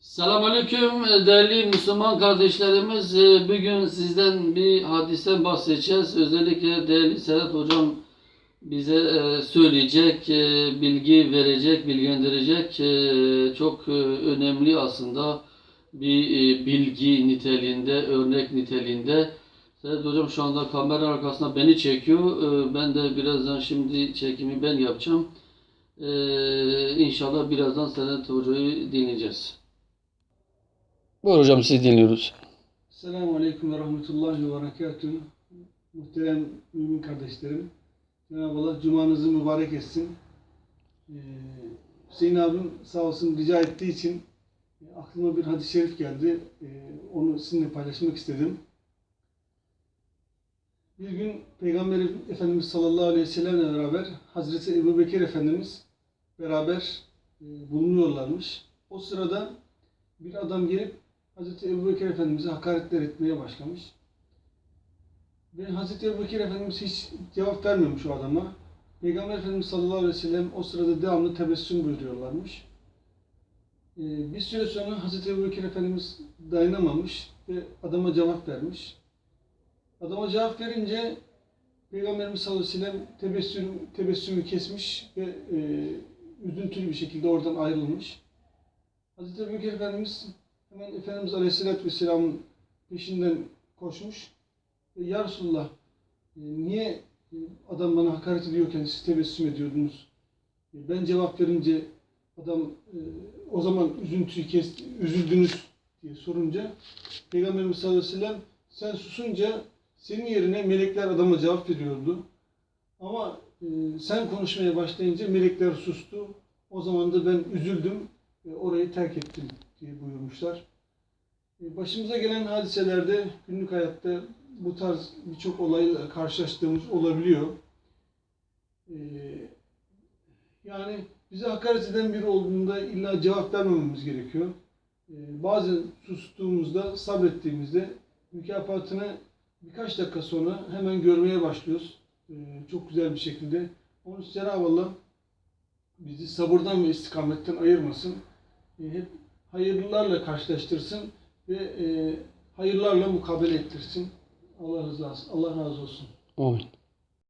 Selamünaleyküm değerli Müslüman kardeşlerimiz. Ee, Bugün sizden bir hadisten bahsedeceğiz. Özellikle değerli Serhat Hocam bize e, söyleyecek, e, bilgi verecek, bilgilendirecek e, çok önemli aslında bir bilgi niteliğinde, örnek niteliğinde. Serhat Hocam şu anda kamera arkasında beni çekiyor. Ben de birazdan şimdi çekimi ben yapacağım. E, İnşallah birazdan Serhat Hoca'yı dinleyeceğiz. Buyur hocam siz dinliyoruz. Selamun Aleyküm ve Rahmetullahi ve Berekatuhu. Muhterem mümin kardeşlerim. Cenab-ı Allah cumanızı mübarek etsin. Ee, Hüseyin abim sağ olsun rica ettiği için e, aklıma bir hadis-i şerif geldi. Ee, onu sizinle paylaşmak istedim. Bir gün Peygamber Efendimiz sallallahu aleyhi ve sellemle beraber Hazreti Ebu Bekir Efendimiz beraber e, bulunuyorlarmış. O sırada bir adam gelip Hazreti Ebu Bekir Efendimiz'e hakaretler etmeye başlamış. Ve Hazreti Ebu Bekir Efendimiz hiç cevap vermemiş o adama. Peygamber Efendimiz sallallahu aleyhi ve sellem o sırada devamlı tebessüm buyuruyorlarmış. Ee, bir süre sonra Hazreti Ebu Bekir Efendimiz dayanamamış ve adama cevap vermiş. Adama cevap verince Peygamberimiz sallallahu aleyhi ve sellem tebessüm, tebessümü kesmiş ve e, üzüntülü bir şekilde oradan ayrılmış. Hazreti Ebu Bekir Efendimiz hemen Efendimiz Aleyhisselatü Vesselam'ın peşinden koşmuş. Ve Ya Resulullah e, niye e, adam bana hakaret ediyorken siz tebessüm ediyordunuz? E, Ben cevap verince adam e, o zaman üzüntüyü kesti, üzüldünüz diye sorunca Peygamberimiz sallallahu aleyhi ve sen susunca senin yerine melekler adama cevap veriyordu. Ama e, sen konuşmaya başlayınca melekler sustu. O zaman da ben üzüldüm ve orayı terk ettim diye buyurmuşlar. E, Başımıza gelen hadiselerde günlük hayatta bu tarz birçok olayla karşılaştığımız olabiliyor. E, Yani bize hakaret eden biri olduğunda illa cevap vermememiz gerekiyor. E, Bazen sustuğumuzda, sabrettiğimizde mükafatını birkaç dakika sonra hemen görmeye başlıyoruz. Çok güzel bir şekilde. Onun için Cenab-ı Allah bizi sabırdan ve istikametten ayırmasın. Hep hayırlılarla karşılaştırsın ve e, hayırlarla mukabele ettirsin. Allah razı olsun. Allah razı olsun. Amin.